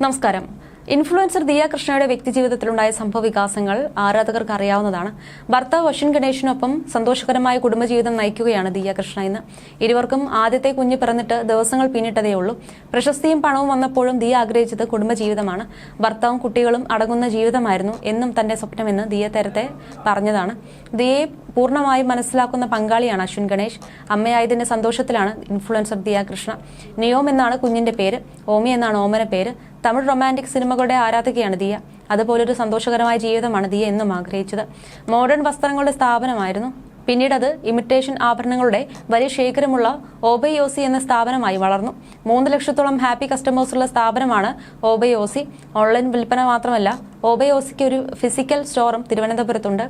നമസ്കാരം. ഇൻഫ്ലുവൻസർ ദിയ കൃഷ്ണയുടെ വ്യക്തിജീവിതത്തിലുണ്ടായ സംഭവ വികാസങ്ങൾ ആരാധകർക്ക് അറിയാവുന്നതാണ് ഭർത്താവ് അശ്വിൻ ഗണേഷിനൊപ്പം സന്തോഷകരമായ കുടുംബജീവിതം നയിക്കുകയാണ് ദിയ കൃഷ്ണ ഇന്ന്. ഇരുവർക്കും ആദ്യത്തെ കുഞ്ഞ് പിറന്നിട്ട് ദിവസങ്ങൾ പിന്നിട്ടതേ ഉള്ളൂ. പ്രശസ്തിയും പണവും വന്നപ്പോഴും ദിയ ആഗ്രഹിച്ചത് കുടുംബജീവിതമാണ്. ഭർത്താവും കുട്ടികളും അടങ്ങുന്ന ജീവിതമായിരുന്നു എന്നും തന്റെ സ്വപ്നമെന്ന് ദിയ തരത്തെ പറഞ്ഞതാണ്. ദിയയെ പൂർണമായും മനസ്സിലാക്കുന്ന പങ്കാളിയാണ് അശ്വിൻ ഗണേഷ്. അമ്മയായതിന്റെ സന്തോഷത്തിലാണ് ഇൻഫ്ലുവൻസർ ദിയ കൃഷ്ണ. നിയോം എന്നാണ് കുഞ്ഞിന്റെ പേര്. ഓമി എന്നാണ് ഓമന പേര്. തമിഴ് റൊമാന്റിക് സിനിമകളുടെ ആരാധകയാണ് ദിയ. അതുപോലൊരു സന്തോഷകരമായ ജീവിതമാണ് ദിയ എന്നും ആഗ്രഹിച്ചത്. മോഡേൺ വസ്ത്രങ്ങളുടെ സ്ഥാപനമായിരുന്നു. പിന്നീട് അത് ഇമിറ്റേഷൻ ആഭരണങ്ങളുടെ വലിയ ശേഖരമുള്ള ഓബയോസി എന്ന സ്ഥാപനമായി വളർന്നു. മൂന്ന് ലക്ഷത്തോളം ഹാപ്പി കസ്റ്റമേഴ്സുള്ള സ്ഥാപനമാണ് ഓബയോസി. ഓൺലൈൻ വിൽപ്പന മാത്രമല്ല ഓബയോസിക്ക് ഒരു ഫിസിക്കൽ സ്റ്റോറും തിരുവനന്തപുരത്തുണ്ട്.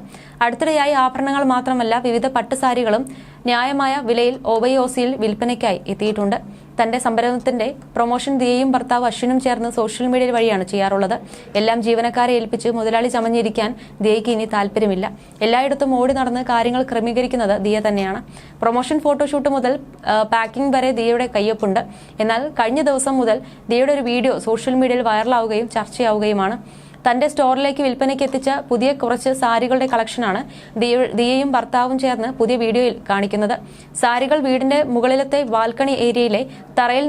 അടുത്തിടെയായി ആഭരണങ്ങൾ മാത്രമല്ല വിവിധ പട്ടുസാരികളും ന്യായമായ വിലയിൽ ഒബയോസിയിൽ വിൽപ്പനയ്ക്കായി എത്തിയിട്ടുണ്ട്. തന്റെ സംരംഭത്തിന്റെ പ്രൊമോഷൻ ദിയയും ഭർത്താവ് അശ്വിനും ചേർന്ന് സോഷ്യൽ മീഡിയ വഴിയാണ് ചെയ്യാറുള്ളത്. എല്ലാം ജീവനക്കാരെ ഏൽപ്പിച്ച് മുതലാളി ചമഞ്ഞിരിക്കാൻ ദിയയ്ക്ക് ഇനി താല്പര്യമില്ല. എല്ലായിടത്തും ഓടി നടന്ന് കാര്യങ്ങൾ ക്രമീകരിക്കുന്നത് ദിയ തന്നെയാണ്. പ്രൊമോഷൻ ഫോട്ടോഷൂട്ട് മുതൽ പാക്കിംഗ് വരെ ദിയയുടെ കയ്യൊപ്പുണ്ട്. എന്നാൽ കഴിഞ്ഞ ദിവസം മുതൽ ദിയയുടെ ഒരു വീഡിയോ സോഷ്യൽ മീഡിയയിൽ വൈറലാവുകയും ചർച്ചയാവുകയുമാണ്. തന്റെ സ്റ്റോറിലേക്ക് വിൽപ്പനയ്ക്ക് എത്തിച്ച പുതിയ കുറച്ച് സാരികളുടെ കളക്ഷനാണ് ദിയയും ഭർത്താവും ചേർന്ന് പുതിയ വീഡിയോയിൽ കാണിക്കുന്നത്. സാരികൾ വീടിന്റെ മുകളിലത്തെ ബാൽക്കണി ഏരിയയിലെ തറയിൽ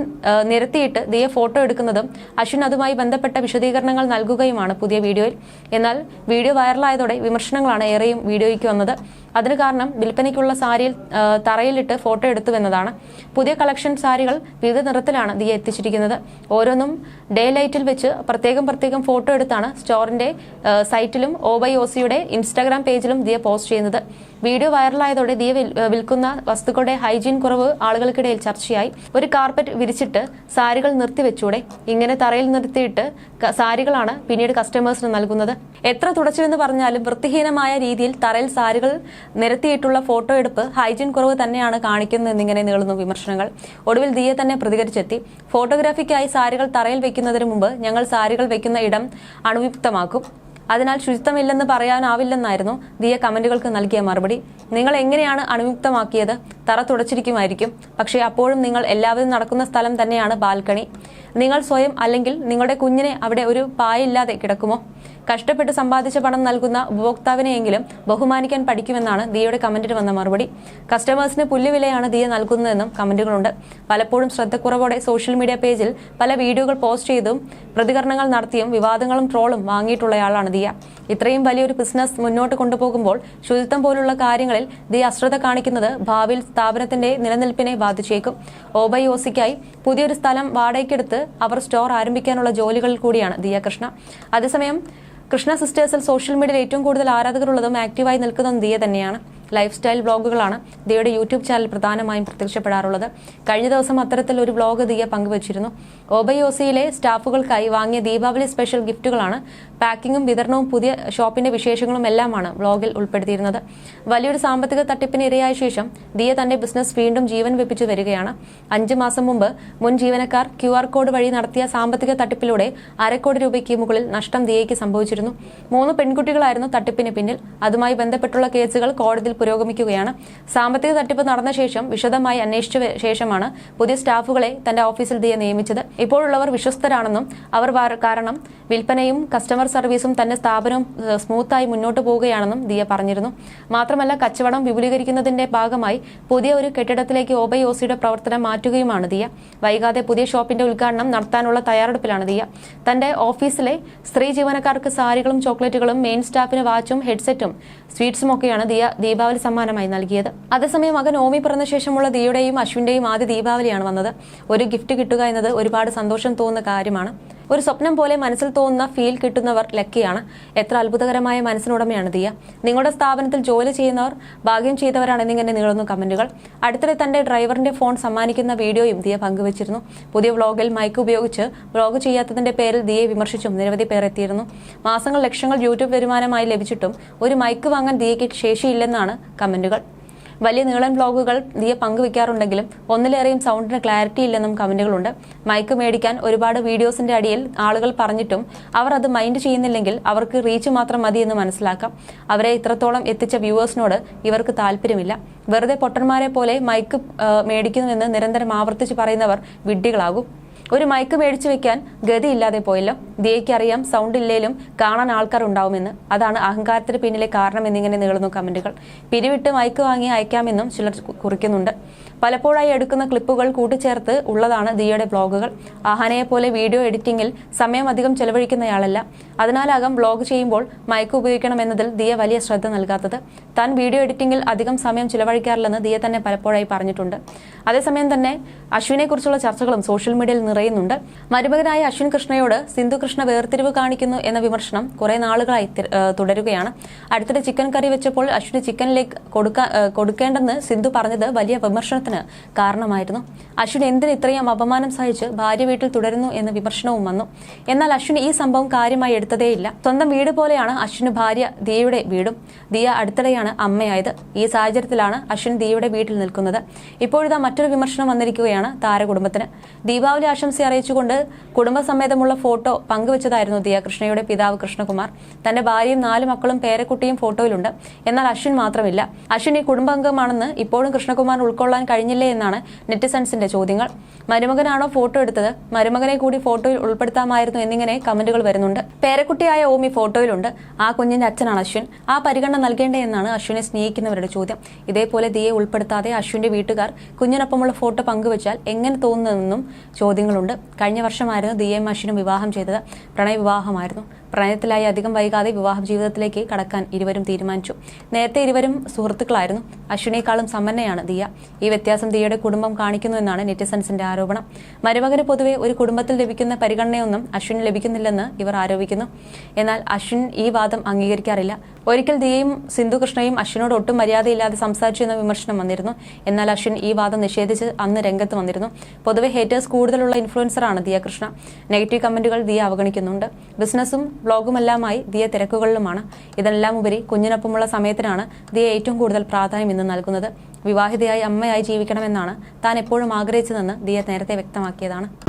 നിരത്തിയിട്ട് ദിയ ഫോട്ടോ എടുക്കുന്നതും അശ്വിൻ അതുമായി ബന്ധപ്പെട്ട വിശദീകരണങ്ങൾ നൽകുകയുമാണ് പുതിയ വീഡിയോയിൽ. എന്നാൽ വീഡിയോ വൈറലായതോടെ വിമർശനങ്ങളാണ് ഏറെയും വീഡിയോയ്ക്ക് വന്നത്. അതിന് കാരണം വിൽപ്പനയ്ക്കുള്ള സാരിയിൽ തറയിലിട്ട് ഫോട്ടോ എടുത്തു എടുത്തുവെന്നതാണ് പുതിയ കളക്ഷൻ സാരികൾ വിവിധ നിറത്തിലാണ് ദിയ എത്തിച്ചിരിക്കുന്നത്. ഓരോന്നും ഡേ ലൈറ്റിൽ വെച്ച് പ്രത്യേകം പ്രത്യേകം ഫോട്ടോ എടുത്താണ് സ്റ്റോറിന്റെ സൈറ്റിലും ഒ സൈറ്റിലും ഒ സിയുടെ ഇൻസ്റ്റാഗ്രാം പേജിലും ദിയ പോസ്റ്റ് ചെയ്യുന്നത്. വീഡിയോ വൈറലായതോടെ ദിയ വിൽക്കുന്ന വസ്തുക്കളുടെ ഹൈജീൻ കുറവ് ആളുകൾക്കിടയിൽ ചർച്ചയായി. ഒരു കാർപ്പറ്റ് വിരിച്ചിട്ട് സാരികൾ നിർത്തിവെച്ചൂടെ ഇങ്ങനെ തറയിൽ നിർത്തിയിട്ട് സാരികളാണ് പിന്നീട് കസ്റ്റമേഴ്സിന് നൽകുന്നത്. എത്ര തുടച്ചുവെന്ന് പറഞ്ഞാലും വൃത്തിഹീനമായ രീതിയിൽ തറയിൽ സാരികൾ നിരത്തിയിട്ടുള്ള ഫോട്ടോ എടുപ്പ് ഹൈജീൻ കുറവ് തന്നെയാണ് കാണിക്കുന്നത് എന്നിങ്ങനെ നീളുന്നു വിമർശനങ്ങൾ. ഒടുവിൽ ദിയെ തന്നെ പ്രതികരിച്ചെത്തി. ഫോട്ടോഗ്രാഫിക്കായി സാരികൾ തറയിൽ വെക്കുന്നതിന് മുമ്പ് ഞങ്ങൾ സാരികൾ വെക്കുന്ന ഇടം അണുവിപ്തമാക്കും അതിനാൽ ശുചിത്വമില്ലെന്ന് പറയാനാവില്ലെന്നായിരുന്നു ദിയ കമന്റുകൾക്ക് നൽകിയ മറുപടി. നിങ്ങൾ എങ്ങനെയാണ് അണുയുക്തമാക്കിയത് തറ തുടച്ചിരിക്കുമായിരിക്കും. പക്ഷേ അപ്പോഴും നിങ്ങൾ എല്ലാവരും നടക്കുന്ന സ്ഥലം തന്നെയാണ് ബാൽക്കണി. നിങ്ങൾ സ്വയം അല്ലെങ്കിൽ നിങ്ങളുടെ കുഞ്ഞിനെ അവിടെ ഒരു പായില്ലാതെ കിടക്കുമോ? കഷ്ടപ്പെട്ട് സമ്പാദിച്ച പണം നൽകുന്ന ഉപഭോക്താവിനെയെങ്കിലും ബഹുമാനിക്കാൻ പഠിക്കുമെന്നാണ് ദിയയുടെ കമന്റിൽ വന്ന മറുപടി. കസ്റ്റമേഴ്സിന് പുല്ലുവിലയാണ് ദിയ നൽകുന്നതെന്നും കമന്റുകളുണ്ട്. പലപ്പോഴും ശ്രദ്ധക്കുറവോടെ സോഷ്യൽ മീഡിയ പേജിൽ പല വീഡിയോകൾ പോസ്റ്റ് ചെയ്തും പ്രതികരണങ്ങൾ നടത്തിയും വിവാദങ്ങളും ട്രോളും വാങ്ങിയിട്ടുള്ളയാളാണ് ദിയ. ഇത്രയും വലിയൊരു ബിസിനസ് മുന്നോട്ട് കൊണ്ടുപോകുമ്പോൾ ശുചിത്വം പോലുള്ള കാര്യങ്ങളിൽ ദിയ അശ്രദ്ധ കാണിക്കുന്നത് ഭാവിയിൽ സ്ഥാപനത്തിന്റെ നിലനിൽപ്പിനെ ബാധിച്ചേക്കും. ഓബയോസിക്കായി പുതിയൊരു സ്ഥലം വാടകയ്ക്കെടുത്ത് അവർ സ്റ്റോർ ആരംഭിക്കാനുള്ള ജോലികൾ കൂടിയാണ് ദിയ കൃഷ്ണ അതേസമയം കൃഷ്ണ സിസ്റ്റേഴ്സിൽ സോഷ്യൽ മീഡിയയിൽ ഏറ്റവും കൂടുതൽ ആരാധകരുള്ളതും ആക്റ്റീവായി നിൽക്കുന്നതും ദിയ തന്നെയാണ്. ലൈഫ് സ്റ്റൈൽ വ്ളോഗുകളാണ് ദിയയുടെ യൂട്യൂബ് ചാനൽ പ്രധാനമായും പ്രത്യക്ഷപ്പെടാറുള്ളത്. കഴിഞ്ഞ ദിവസം അത്തരത്തിൽ ഒരു വ്ളോഗ് ദിയ പങ്കുവച്ചിരുന്നു. ഒബയോസിയിലെ സ്റ്റാഫുകൾക്കായി വാങ്ങിയ ദീപാവലി സ്പെഷ്യൽ ഗിഫ്റ്റുകളാണ് പാക്കിങ്ങും വിതരണവും പുതിയ ഷോപ്പിന്റെ വിശേഷങ്ങളും എല്ലാമാണ് വ്ളോഗിൽ ഉൾപ്പെടുത്തിയിരുന്നത്. വലിയൊരു സാമ്പത്തിക തട്ടിപ്പിന് ഇരയായ ശേഷം ദിയ തന്റെ ബിസിനസ് വീണ്ടും ജീവൻ വെപ്പിച്ചു വരികയാണ്. അഞ്ചു മാസം മുമ്പ് മുൻ ജീവനക്കാർ ക്യു ആർ കോഡ് വഴി നടത്തിയ സാമ്പത്തിക തട്ടിപ്പിലൂടെ അരക്കോടി രൂപയ്ക്ക് മുകളിൽ നഷ്ടം ദിയയ്ക്ക് സംഭവിച്ചിരുന്നു. മൂന്ന് പെൺകുട്ടികളായിരുന്നു തട്ടിപ്പിന് പിന്നിൽ. അതുമായി ബന്ധപ്പെട്ടുള്ള കേസുകൾ കോടതിയിൽ പുരോഗമിക്കുകയാണ്. സാമ്പത്തിക തട്ടിപ്പ് നടന്ന ശേഷം വിശദമായി അന്വേഷിച്ച ശേഷമാണ് പുതിയ സ്റ്റാഫുകളെ തന്റെ ഓഫീസിൽ ദിയ നിയമിച്ചത്. ഇപ്പോഴുള്ളവർ വിശ്വസ്തരാണെന്നും അവർ കാരണം വിൽപ്പനയും കസ്റ്റമർ സർവീസും തന്റെ സ്ഥാപനവും സ്മൂത്തായി മുന്നോട്ട് പോവുകയാണെന്നും ദിയ പറഞ്ഞിരുന്നു. മാത്രമല്ല കച്ചവടം വിപുലീകരിക്കുന്നതിന്റെ ഭാഗമായി പുതിയ ഒരു കെട്ടിടത്തിലേക്ക് ഓസിയുടെ പ്രവർത്തനം മാറ്റുകയുമാണ് ദിയ. വൈകാതെ പുതിയ ഷോപ്പിന്റെ ഉദ്ഘാടനം നടത്താനുള്ള തയ്യാറെടുപ്പിലാണ് ദിയ. തന്റെ ഓഫീസിലെ സ്ത്രീ ജീവനക്കാർക്ക് സാരികളും ചോക്ലേറ്റുകളും മെയിൻ സ്റ്റാഫിന് വാച്ചും ഹെഡ്സെറ്റും സ്വീറ്റ്സും ഒക്കെയാണ് ദിയ ദീപാവലി സമ്മാനമായി നൽകിയത്. അതേസമയം മകൻ ഓമി പിറന്ന ശേഷമുള്ള ദിയുടെയും അശ്വിന്റെയും ആദ്യ ദീപാവലിയാണ് വന്നത്. ഒരു ഗിഫ്റ്റ് കിട്ടുക എന്നത് ഒരുപാട് സന്തോഷം തോന്നുന്ന കാര്യമാണ്. ഒരു സ്വപ്നം പോലെ മനസ്സിൽ തോന്നുന്ന ഫീൽ കിട്ടുന്നവർ ലക്കിയാണ്. എത്ര അത്ഭുതകരമായ മനസ്സിനുടമയാണ് ദിയ. നിങ്ങളുടെ സ്ഥാപനത്തിൽ ജോലി ചെയ്യുന്നവർ ഭാഗ്യം ചെയ്തവരാണെന്നിങ്ങനെ നീളുന്നു കമന്റുകൾ. അടുത്തിടെ തന്റെ ഡ്രൈവറിന്റെ ഫോൺ സമ്മാനിക്കുന്ന വീഡിയോയും ദിയ പങ്കുവച്ചിരുന്നു. പുതിയ വ്ളോഗിൽ മൈക്ക് ഉപയോഗിച്ച് വ്ളോഗ് ചെയ്യാത്തതിന്റെ പേരിൽ ദിയെ വിമർശിച്ചും നിരവധി പേർ എത്തിയിരുന്നു. മാസങ്ങൾ ലക്ഷങ്ങൾ യൂട്യൂബ് വരുമാനമായി ലഭിച്ചിട്ടും ഒരു മൈക്ക് വാങ്ങാൻ ദിയയ്ക്ക് ശേഷിയില്ലെന്നാണ് കമന്റുകൾ. വലിയ നീളൻ ബ്ലോഗുകൾ ദിയ പങ്കുവെക്കാറുണ്ടെങ്കിലും ഒന്നിലേറെയും സൗണ്ടിന് ക്ലാരിറ്റി ഇല്ലെന്നും കമന്റുകളുണ്ട്. മൈക്ക് മേടിക്കാൻ ഒരുപാട് വീഡിയോസിന്റെ അടിയിൽ ആളുകൾ പറഞ്ഞിട്ടും അവർ അത് മൈൻഡ് ചെയ്യുന്നില്ലെങ്കിൽ അവർക്ക് റീച്ച് മാത്രം മതി എന്ന് മനസ്സിലാക്കാം. അവരെ ഇത്രത്തോളം എത്തിച്ച വ്യൂവേഴ്സിനോട് ഇവർക്ക് താല്പര്യമില്ല. വെറുതെ പൊട്ടന്മാരെ പോലെ മൈക്ക് മേടിക്കുന്നുവെന്ന് നിരന്തരം ആവർത്തിച്ച് പറയുന്നവർ വിഡ്ഢികളാകും. ഒരു മൈക്ക് മേടിച്ചു വെക്കാൻ ഗതിയില്ലാതെ പോയല്ലോ. ദിയയ്ക്ക് അറിയാം സൗണ്ട് ഇല്ലേലും കാണാൻ ആൾക്കാർ ഉണ്ടാവുമെന്ന്. അതാണ് അഹങ്കാരത്തിന് പിന്നിലെ കാരണം എന്നിങ്ങനെ നീളുന്നു കമന്റുകൾ. പിരിവിട്ട് മൈക്ക് വാങ്ങി അയക്കാമെന്നും ചിലർ കുറിക്കുന്നുണ്ട്. പലപ്പോഴായി എടുക്കുന്ന ക്ലിപ്പുകൾ കൂട്ടിച്ചേർത്ത് ഉള്ളതാണ് ദിയയുടെ ബ്ലോഗുകൾ. ആഹാനയെ പോലെ വീഡിയോ എഡിറ്റിംഗിൽ സമയം അധികം ചെലവഴിക്കുന്നയാളല്ല. അതിനാലാകാം ബ്ലോഗ് ചെയ്യുമ്പോൾ മയക്ക് ഉപയോഗിക്കണമെന്നതിൽ ദിയ വലിയ ശ്രദ്ധ നൽകാത്തത്. താൻ വീഡിയോ എഡിറ്റിംഗിൽ അധികം സമയം ചിലവഴിക്കാറില്ലെന്ന് ദിയ തന്നെ പലപ്പോഴായി പറഞ്ഞിട്ടുണ്ട്. അതേസമയം തന്നെ അശ്വിനെക്കുറിച്ചുള്ള ചർച്ചകളും സോഷ്യൽ മീഡിയയിൽ നിറയുന്നുണ്ട്. മരുമകനായ അശ്വിൻ കൃഷ്ണയോട് സിന്ധു കൃഷ്ണ വേർതിരിവ് കാണിക്കുന്നു എന്ന വിമർശനം കുറെ നാളുകളായി തുടരുകയാണ്. അടുത്തിടെ ചിക്കൻ കറി വെച്ചപ്പോൾ അശ്വിന് ചിക്കൻ ലേക്ക് ഏഹ് കൊടുക്കേണ്ടെന്ന് സിന്ധു പറഞ്ഞത് വലിയ വിമർശനത്തിന് കാരണമായിരുന്നു. അശ്വിൻ എന്തിന് ഇത്രയും അപമാനം സഹിച്ച് ഭാര്യ വീട്ടിൽ തുടരുന്നു എന്ന വിമർശനവും വന്നു. എന്നാൽ അശ്വിൻ ഈ സംഭവം കാര്യമായി എടുത്തതേയില്ല. സ്വന്തം വീട് പോലെയാണ് അശ്വിന് ഭാര്യ ദിയയുടെ വീടും. ദിയ അടുത്തിടെയാണ് അമ്മയായത്. ഈ സാഹചര്യത്തിലാണ് അശ്വിൻ ദിയയുടെ വീട്ടിൽ നിൽക്കുന്നത്. ഇപ്പോഴിതാ മറ്റൊരു വിമർശനം വന്നിരിക്കുകയാണ് താരകുടുംബത്തിന് ദീപാവലി ആശംസ അറിയിച്ചുകൊണ്ട് കുടുംബസമേതമുള്ള ഫോട്ടോ പങ്കുവച്ചതായിരുന്നു ദിയ കൃഷ്ണയുടെ പിതാവ് കൃഷ്ണകുമാർ. തന്റെ ഭാര്യയും നാല് മക്കളും പേരക്കുട്ടിയും ഫോട്ടോയിലുണ്ട്. എന്നാൽ അശ്വിൻ മാത്രമില്ല. അശ്വിൻ ഈ കുടുംബാംഗമാണെന്ന് ഇപ്പോഴും കൃഷ്ണകുമാർ ഉൾക്കൊള്ളാൻ കഴിഞ്ഞില്ലേ എന്നാണ് നെറ്റിസൺസിന്റെ ചോദ്യങ്ങൾ. മരുമകനാണോ ഫോട്ടോ എടുത്തത്? മരുമകനെ കൂടി ഫോട്ടോയിൽ ഉൾപ്പെടുത്താമായിരുന്നു എന്നിങ്ങനെ കമന്റുകൾ വരുന്നുണ്ട്. പേരക്കുട്ടിയായ ഓമി ഫോട്ടോയിലുണ്ട്. ആ കുഞ്ഞിന്റെ അച്ഛനാണ് അശ്വിൻ. ആ പരിഗണന നൽകേണ്ടേ എന്നാണ് അശ്വിനെ സ്നേഹിക്കുന്നവരുടെ ചോദ്യം. ഇതേപോലെ ദിയെ ഉൾപ്പെടുത്താതെ അശ്വിന്റെ വീട്ടുകാർ കുഞ്ഞിനൊപ്പമുള്ള ഫോട്ടോ പങ്കുവച്ചാൽ എങ്ങനെ തോന്നുന്നതെന്നും ചോദ്യങ്ങളുണ്ട്. കഴിഞ്ഞ വർഷമായിരുന്നു ദിയയും അശ്വിനും വിവാഹം ചെയ്തത്. പ്രണയവിവാഹമായിരുന്നു. പ്രണയത്തിലായി അധികം വൈകാതെ വിവാഹ ജീവിതത്തിലേക്ക് കടക്കാൻ ഇരുവരും തീരുമാനിച്ചു. നേരത്തെ ഇരുവരും സുഹൃത്തുക്കളായിരുന്നു. അശ്വിനേക്കാളും സമ്പന്നയാണ് ദിയ. ഈ വ്യത്യാസം ദിയയുടെ കുടുംബം കാണിക്കുന്നു എന്നാണ് നെറ്റിസൺസിന്റെ ആരോപണം. മരുമകന് പൊതുവെ ഒരു കുടുംബത്തിൽ ലഭിക്കുന്ന പരിഗണനയൊന്നും അശ്വിന് ലഭിക്കുന്നില്ലെന്ന് ഇവർ ആരോപിക്കുന്നു. എന്നാൽ അശ്വിൻ ഈ വാദം അംഗീകരിക്കാറില്ല. ഒരിക്കൽ ദിയയും സിന്ധുകൃഷ്ണയും അശ്വിനോട് ഒട്ടും മര്യാദയില്ലാതെ സംസാരിച്ചു എന്ന വിമർശനം വന്നിരുന്നു. എന്നാൽ അശ്വിൻ ഈ വാദം നിഷേധിച്ച് അന്ന് രംഗത്ത് വന്നിരുന്നു. പൊതുവെ ഹേറ്റേഴ്സ് കൂടുതലുള്ള ഇൻഫ്ലുവൻസറാണ് ദിയ കൃഷ്ണ നെഗറ്റീവ് കമന്റുകൾ ദിയ അവഗണിക്കുന്നുണ്ട്. ബിസിനസ്സും ബ്ലോഗുമെല്ലാമായി ദിയ തിരക്കുകളിലുമാണ്. ഇതെല്ലാം ഉപരി കുഞ്ഞിനൊപ്പമുള്ള സമയത്തിനാണ് ദിയ ഏറ്റവും കൂടുതൽ പ്രാധാന്യം ഇന്ന് നൽകുന്നത്. വിവാഹിതയായി അമ്മയായി ജീവിക്കണമെന്നാണ് താൻ എപ്പോഴും ആഗ്രഹിച്ചതെന്ന് ദിയ നേരത്തെ വ്യക്തമാക്കിയതാണ്.